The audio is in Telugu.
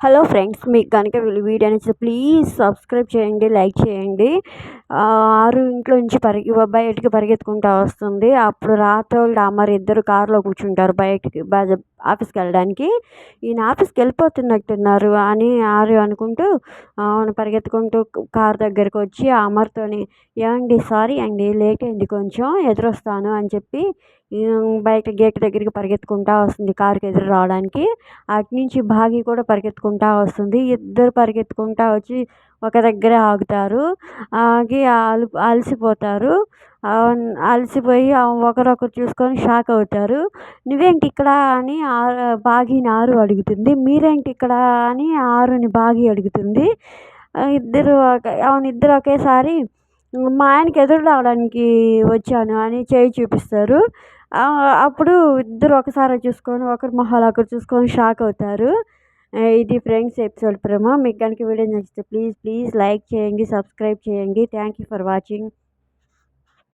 హలో ఫ్రెండ్స్ మీకు కనుక వీడియో నచ్చితే ప్లీజ్ సబ్స్క్రైబ్ చేయండి లైక్ చేయండి. ఆరు ఇంట్లో నుంచి పరిగి బయటికి పరిగెత్తుకుంటూ వస్తుంది. అప్పుడు రాతోళ్ళు డామర్ ఇద్దరు కారులో కూర్చుంటారు బయటికి. ఆఫీస్కి వెళ్ళడానికి ఈయన ఆఫీస్కి వెళ్ళిపోతున్నట్టున్నారు అని ఆరు అనుకుంటూ అవును పరిగెత్తుకుంటూ కార్ దగ్గరకు వచ్చి అమర్తోని ఏమండి సారీ అండి లేట్ అయింది కొంచెం ఎదురొస్తాను అని చెప్పి బయట గేట్ దగ్గరికి పరిగెత్తుకుంటా వస్తుంది కారుకి ఎదురు రావడానికి. అటు నుంచి భాగి కూడా పరిగెత్తుకుంటా వస్తుంది. ఇద్దరు పరిగెత్తుకుంటా వచ్చి ఒక దగ్గర ఆగుతారు. ఆగి అలు అలసిపోతారు. అలసిపోయి ఒకరొకరు చూసుకొని షాక్ అవుతారు. నువ్వేంటి ఇక్కడ అని బాగిని ఆరు అడుగుతుంది. మీరేంటి ఇక్కడ అని ఆరుని బాగి అడుగుతుంది. ఇద్దరు అవును ఇద్దరు ఒకేసారి మా ఆయనకి ఎదురు రావడానికి వచ్చాను అని చేయి చూపిస్తారు. అప్పుడు ఇద్దరు ఒకసారి చూసుకొని ఒకరి మొహాలు ఒకరు చూసుకొని షాక్ అవుతారు. ఇది ఫ్రెండ్స్ ఎపిసోడ్ ప్రేమ. మీకు కనుక వీడియో నచ్చితే ప్లీజ్ ప్లీజ్ లైక్ చేయండి సబ్స్క్రైబ్ చేయండి. Thank you for watching.